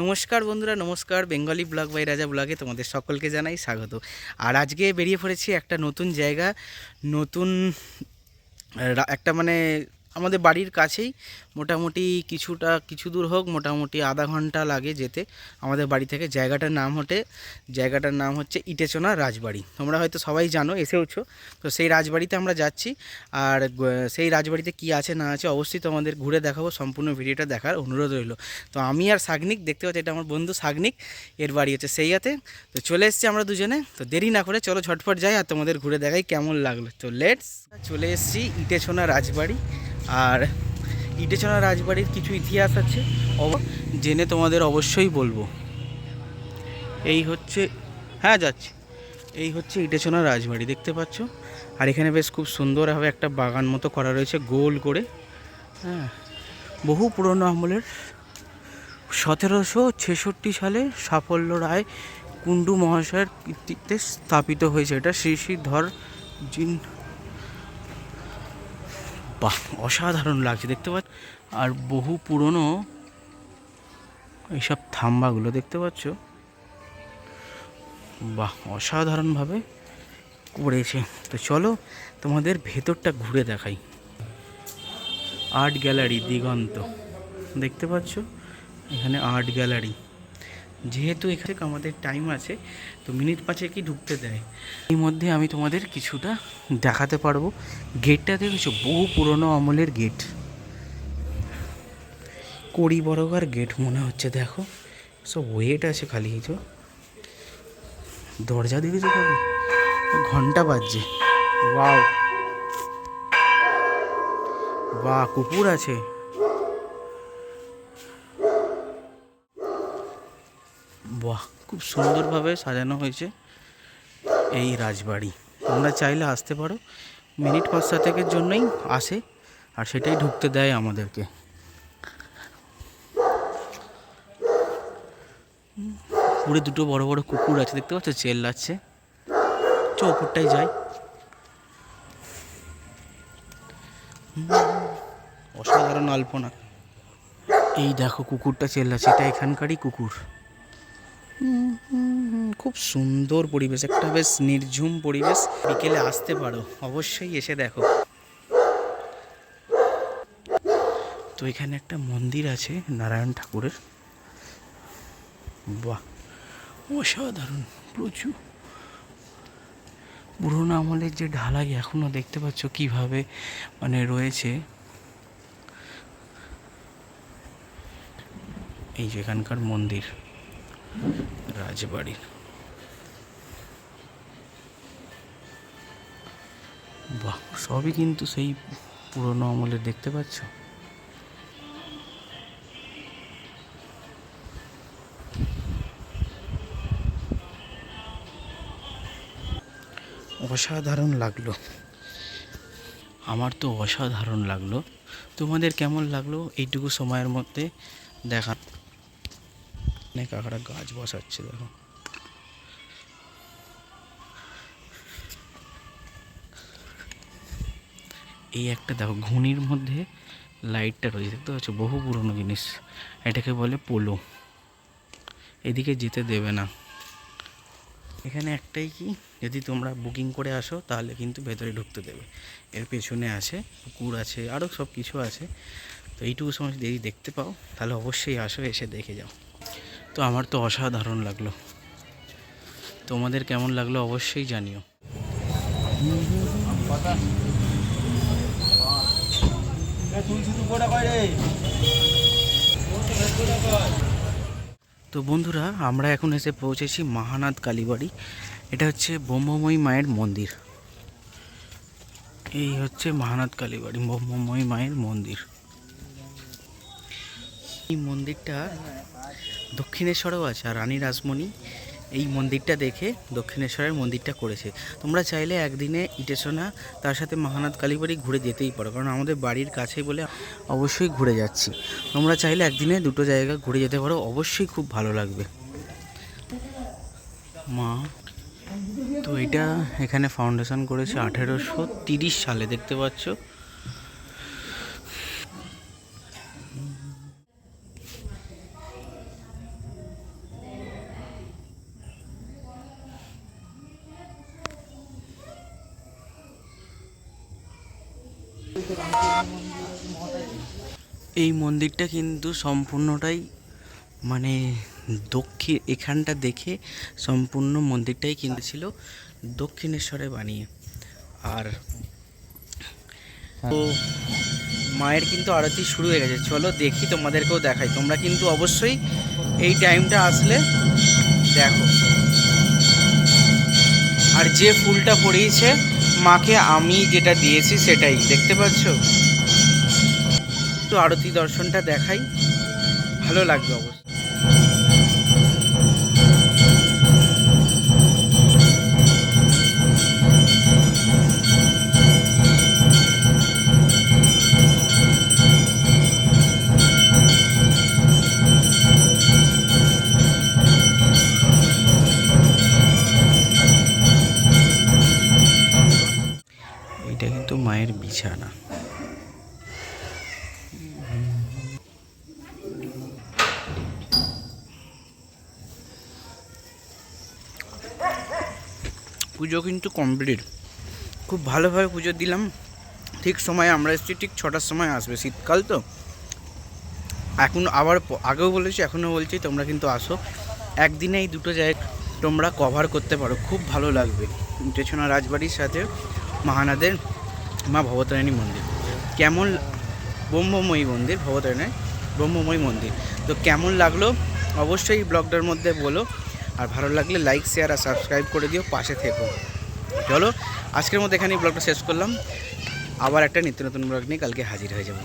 নমস্কার বন্ধুরা, নমস্কার বেঙ্গলি ব্লগ বাই রাজা ব্লগে তোমাদের সকলকে জানাই স্বাগত। আর আজকে বেরিয়ে পড়েছি একটা নতুন জায়গা, নতুন একটা মানে আমাদের বাড়ির কাছেই। মোটামুটি কিছুটা, কিছু দূর হোক, মোটামুটি আধা ঘণ্টা লাগে যেতে। আমাদের বাড়ি থেকে জায়গাটার নাম হটে জায়গাটার নাম হচ্ছে ইটেচনা রাজবাড়ি। তোমরা হয়তো সবাই জানো, এসেওছো। তো সেই রাজবাড়িতে আমরা যাচ্ছি। আর সেই রাজবাড়িতে কি আছে, না আছে, অবশ্যই তোমাদের ঘুরে দেখাবো। সম্পূর্ণ ভিডিওটা দেখার অনুরোধ রইল। তো আমি আর সাগনিক, দেখতে পাচ্ছি, এটা আমার বন্ধু সাগনিক। এর বাড়ি হচ্ছে সেইয়াতে। তো চলে এসেছি আমরা দুজনে। তো দেরি না করে চলো ঝটপট যাই আর তোমাদের ঘুরে দেখাই কেমন লাগল। তো লেটস, চলে এসেছি ইটেছোনা রাজবাড়ি। আর ইটেছোনা রাজবাড়ির কিছু ইতিহাস আছে। জেনে তোমাদের অবশ্যই বলব। এই হচ্ছে হ্যাঁ যাচ্ছি। এই হচ্ছে ইটেছোনা রাজবাড়ি, দেখতে পাচ্ছ? আর এখানে বেশ খুব সুন্দরভাবে একটা বাগান মতো করা রয়েছে, গোল করে। হ্যাঁ বহু পুরনো আমলের। সতেরোশো ছেষট্টি সালে সাফল্য রায় কুণ্ডু মহাশয়ের কৃতিত্বে স্থাপিত হয়েছে এটা। শ্রী শ্রী ধর বাহ, অসাধারণ লাগছে, দেখতে পাচ্ছ? আর বহু পুরনো এইসব থাম্বাগুলো দেখতে পাচ্ছ? বাহ, অসাধারণভাবে করেছে। তো চলো, তোমাদের ভেতরটা ঘুরে দেখাই। Art gallery, Diganta. দেখতে পাচ্ছ? এখানে আর্ট গ্যালারি। যেহেতু এখানে আমাদের টাইম আছে, তো মিনিট পাঁচে কি ঢুকতে দেয়। এই মধ্যে আমি তোমাদের কিছুটা দেখাতে পারব। গেটটা দেখেছ? বহু পুরনো আমলের গেট কড়ি বড়গার গেট মনে হচ্ছে, দেখো। সব ওয়েট আছে খালি কিছু দরজা দেখেছ খালি? ঘণ্টা বাজছে। ওয়াও বাহ, কুকুর আছে। খুব সুন্দরভাবে সাজানো হয়েছে এই রাজবাড়ি। তোমরা চাইলে আসতে পারো। মিনিট পাঁচ সাতেকের জন্যই আসে আর সেটাই ঢুকতে দেয় আমাদেরকে। পুরে দুটো বড় বড় কুকুর আছে, দেখতে পাচ্ছ? চেল্লাচ্ছে চ ওপরটাই যাই। অসাধারণ আলপনা। এই দেখো, কুকুরটা চেল্লাচ্ছে এটা এখানকারই কুকুর। খুব সুন্দর পরিবেশ, একটা বেশ নির্ঝুম পরিবেশ। বিকেলে আসতে পারো, অবশ্যই এসে দেখো। তো এখানে একটা মন্দির আছে, নারায়ণ ঠাকুরের। বাহ, অসাধারণ, প্রচুর। পুরোনো আমলের যে ঢালাই এখনও দেখতে পাচ্ছ কীভাবে মানে রয়েছে। এই যে এখানকার মন্দির। রাজবাড়ির। বাহ, সবই কিন্তু সেই পুরনো আমলের দেখতে পাচ্ছ? অসাধারণ লাগল। আমার তো অসাধারণ লাগল। তোমাদের কেমন লাগল? এইটুকু সময়ের মধ্যে দেখা অনেক কাকারা গাছ বসাচ্ছে দেখো এই একটা দেখো ঘুনির মধ্যে লাইটটা রয়েছে দেখতে পাচ্ছ বহু পুরনো জিনিস এটাকে বলে পোলো এদিকে যেতে দেবে না এখানে একটাই কি যদি তোমরা বুকিং করে আসো তাহলে কিন্তু ভেতরে ঢুকতে দেবে এর পেছনে আছে কুকুর আছে আরও সব কিছু আছে তো এইটুকু সময় যদি দেখতে পাও তাহলে অবশ্যই আসো এসে দেখে যাও তো আমার তো অসাধারণ লাগল। তোমাদের কেমন লাগল অবশ্যই জানিও। তো বন্ধুরা, আমরা এখন এসে পৌঁছেছি মহানাথ কালীবাড়ি। এটা হচ্ছে ব্রহ্মময়ী মায়ের মন্দির। এই হচ্ছে মহানাথ কালীবাড়ি, ব্রহ্মময়ী মায়ের মন্দির। এই মন্দিরটা দক্ষিণেশ্বরেও আছে আর রানী রাসমণি এই মন্দিরটা দেখে দক্ষিণেশ্বরের মন্দিরটা করেছে। তোমরা চাইলে একদিনে ইটেশোনা তার সাথে মহানাথ কালীবাড়ি ঘুরে যেতেই পারো। কারণ আমাদের বাড়ির কাছে বলে অবশ্যই ঘুরে যাচ্ছি। তোমরা চাইলে একদিনে দুটো জায়গা ঘুরে যেতে পারো, অবশ্যই খুব ভালো লাগবে। মা, তো এটা এখানে ফাউন্ডেশন করেছে আঠেরোশো তিরিশ সালে, দেখতে পাচ্ছ? এই মন্দিরটা কিন্তু সম্পূর্ণটাই মানে দক্ষিণ এখানটা দেখে সম্পূর্ণ মন্দিরটাই কিন্তু ছিল দক্ষিণেশ্বরে বানিয়ে। আর তো মায়ের কিন্তু আরতি শুরু হয়ে গেছে। চলো দেখি তোমাদেরকেও দেখাই। তোমরা কিন্তু অবশ্যই এই টাইমটা আসলে দেখো। আর যে ফুলটা পড়িয়েছে মাকে আমি যেটা দিয়েছি সেটাই দেখতে পাচ্ছ? একটু আরতি দর্শনটা দেখাই ভালো লাগবে অবশ্যই পুজো কিন্তু কমপ্লিট খুব ভালোভাবে পুজো দিলাম। ঠিক সময় আমরা এসেছি, ঠিক ছটার সময় আসবে শীতকাল তো। এখন আবার আগেও বলেছি, এখনও বলছি, তোমরা কিন্তু আসো। একদিনে এই দুটো জায়গা তোমরা কভার করতে পারো। খুব ভালো লাগবে। পেছনা রাজবাড়ির সাথে মহানাদের মা ভবতারিণী মন্দির। কেমন ব্রহ্মময়ী মন্দির, ভবতারিণী, ব্রহ্মময়ী মন্দির। তো কেমন লাগল অবশ্যই ব্লগটার মধ্যে বলো। আর ভালো লাগলে লাইক শেয়ার আর সাবস্ক্রাইব করে দিও, পাশে থেকো। চলো, আজকের মতো এখানেই ব্লগটা শেষ করলাম। আবার একটা নিত্য নতুন ব্লগ নিয়ে কালকে হাজির হয়ে যাব।